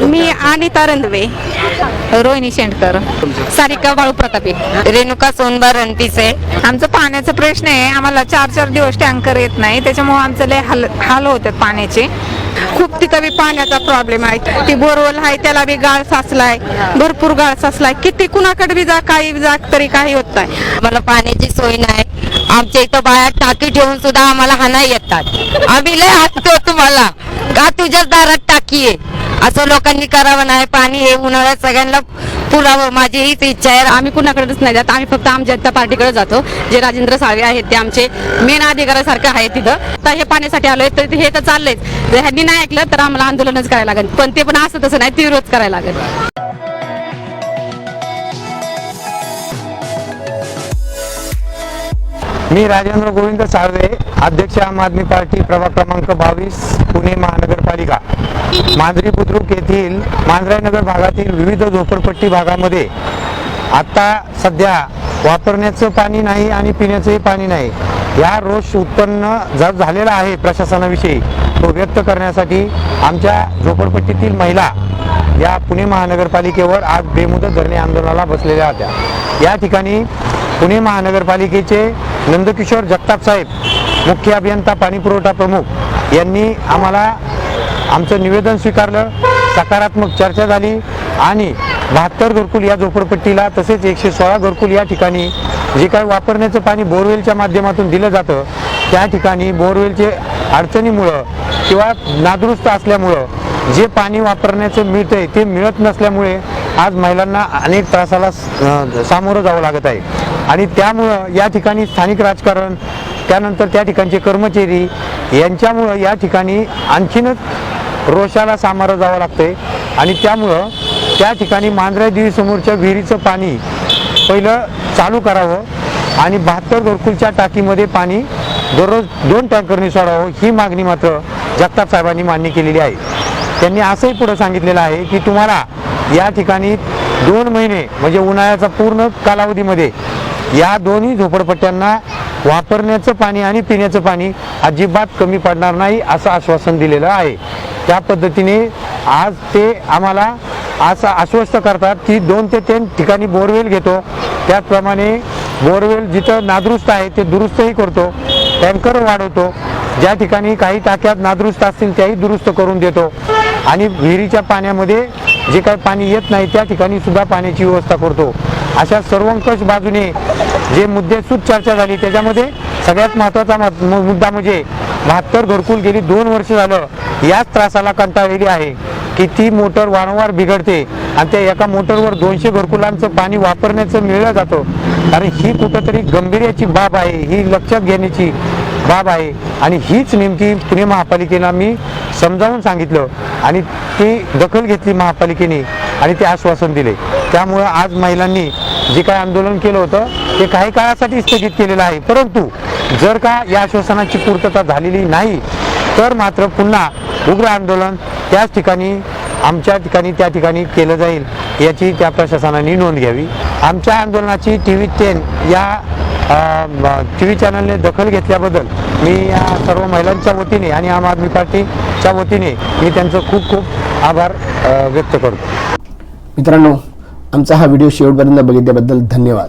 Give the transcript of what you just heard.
मी अनिता रंधवे रोहिणी शेंडकर. सारिका बाळू प्रतापे. रेणुका सोनबार रणपिसे आमचं पाण्याचा प्रश्न आहे. आम्हाला चार चार दिवस टँकर येत नाही. त्याच्यामुळे आमचं लय हाल हाल होतात पाण्याचे. खूप तिथं बी पाण्याचा प्रॉब्लेम आहे. ती बोरवल आहे त्याला बी गाळ साचलाय. भरपूर गाळ साचलाय. किती कुणाकडे बी जा काही जा तरी काही होत नाही. आम्हाला पाण्याची सोय नाही. आमच्या इथं बाया टाकी ठेवून सुद्धा आम्हाला हाना येतात. आम्ही लय हसतो तुम्हाला. का तुझ्याच दारात टाकी आहे. असं लोकांनी करावं नाही. पाणी हे उन्हाळ्यात सगळ्यांना पुरावं. माझी हीच इच्छा आहे. आम्ही कुणाकडेच नाही जात. आम्ही फक्त आमच्या जनता पार्टीकडे जातो. जे राजेंद्र साळवे आहेत ते आमचे मेन अधिकाऱ्यासारखे आहेत तिथं तर हे पाण्यासाठी आलोय. तर हे तर चाललंय. जर ह्यांनी नाही ऐकलं तर आम्हाला आंदोलनच करायला लागेल. पण ते पण असं तसं नाही तीव्रच करायला लागेल. मी राजेंद्र गोविंद साळवे अध्यक्ष आम आदमी पार्टी प्रभाग क्रमांक बावीस पुणे महानगर महानगरपालिका मांजरी बुद्रुक येथील मांजराईनगर भागातील विविध झोपडपट्टी भागामध्ये आता सध्या वापरण्याचं पाणी नाही आणि पिण्याचंही पाणी नाही. या रोष उत्पन्न जर झालेला आहे प्रशासनाविषयी तो व्यक्त करण्यासाठी आमच्या झोपडपट्टीतील महिला या पुणे महानगरपालिकेवर आज बेमुदत धरणे आंदोलनाला बसलेल्या होत्या. या ठिकाणी पुणे महानगरपालिकेचे नंदकिशोर जगताप साहेब मुख्य अभियंता पाणीपुरवठा प्रमुख यांनी आम्हाला आमचं निवेदन स्वीकारलं सकारात्मक चर्चा झाली आणि बहात्तर घरकुल या झोपडपट्टीला तसेच एकशे सोळा घरकुल या ठिकाणी जे काय वापरण्याचं पाणी बोरवेलच्या माध्यमातून दिलं जातं त्या ठिकाणी बोरवेलचे अडचणीमुळं किंवा नादुरुस्त असल्यामुळं जे पाणी वापरण्याचं मिळतंय ते मिळत नसल्यामुळे आज महिलांना अनेक त्रासाला सामोरं जावं लागत आहे. आणि त्यामुळं या ठिकाणी स्थानिक राजकारण त्यानंतर त्या ठिकाणचे कर्मचारी यांच्यामुळं या ठिकाणी आणखीनच रोषाला सामोरं जावं लागते आणि त्यामुळं त्या ठिकाणी मांजरा देवीसमोरच्या विहिरीचं पाणी पहिलं चालू करावं आणि बहात्तर घरकुलच्या टाकीमध्ये पाणी दररोज दोन टँकरने सोडावं ही मागणी मात्र जगताप साहेबांनी मान्य केलेली आहे. त्यांनी असंही पुढं सांगितलेलं आहे की तुम्हाला या ठिकाणी दोन महिने म्हणजे उन्हाळ्याचा पूर्ण कालावधीमध्ये या दोन्ही झोपडपट्ट्यांना वापरण्याचं पाणी आणि पिण्याचं पाणी अजिबात कमी पडणार नाही असं आश्वासन दिलेलं आहे. त्या पद्धतीने आज ते आम्हाला असं आश्वस्त करतात की दोन ते तीन ठिकाणी बोरवेल घेतो. त्याचप्रमाणे बोरवेल जिथं नादुरुस्त आहे ते दुरुस्तही करतो. टँकर वाढवतो. ज्या ठिकाणी काही टाक्यात नादुरुस्त असतील त्याही दुरुस्त करून देतो. आणि विहिरीच्या पाण्यामध्ये जे काही पाणी येत नाही त्या ठिकाणी सुद्धा पाण्याची व्यवस्था करतो. अशा सर्वंकष बाजूने जे मुद्देसूद चर्चा झाली त्याच्यामध्ये सगळ्यात महत्त्वाचा मुद्दा म्हणजे बहात्तर घरकुल गेली दोन वर्ष झालं याच त्रासाला कंटाळलेली आहे की ती मोटर वारंवार बिघडते आणि त्या एका मोटरवर दोनशे घरकुलांचं पाणी वापरण्याचं मिळलं जातं. कारण ही कुठंतरी गंभीर्याची बाब आहे ही लक्षात घेण्याची बाब आहे आणि हीच नेमकी पुणे महापालिकेला मी समजावून सांगितलं आणि ती दखल घेतली महापालिकेने आणि ते आश्वासन दिले. त्यामुळं आज महिलांनी जे काय आंदोलन केलं होतं ते काही काळासाठी स्थगित केलेलं आहे. परंतु जर का या आश्वासनाची पूर्तता झालेली नाही तर मात्र पुन्हा उग्र आंदोलन त्याच ठिकाणी आमच्या ठिकाणी त्या ठिकाणी केलं जाईल याची त्या प्रशासनाने नोंद घ्यावी. आमच्या आंदोलनाची टी व्ही टेन या टी व्ही चॅनलने दखल घेतल्याबद्दल मी या सर्व महिलांच्या वतीने आणि आम आदमी पार्टीच्या वतीने मी त्यांचं खूप खूप आभार व्यक्त करतो. मित्रांनो आमचा हा व्हिडिओ शेवटपर्यंत बघितल्याबद्दल धन्यवाद.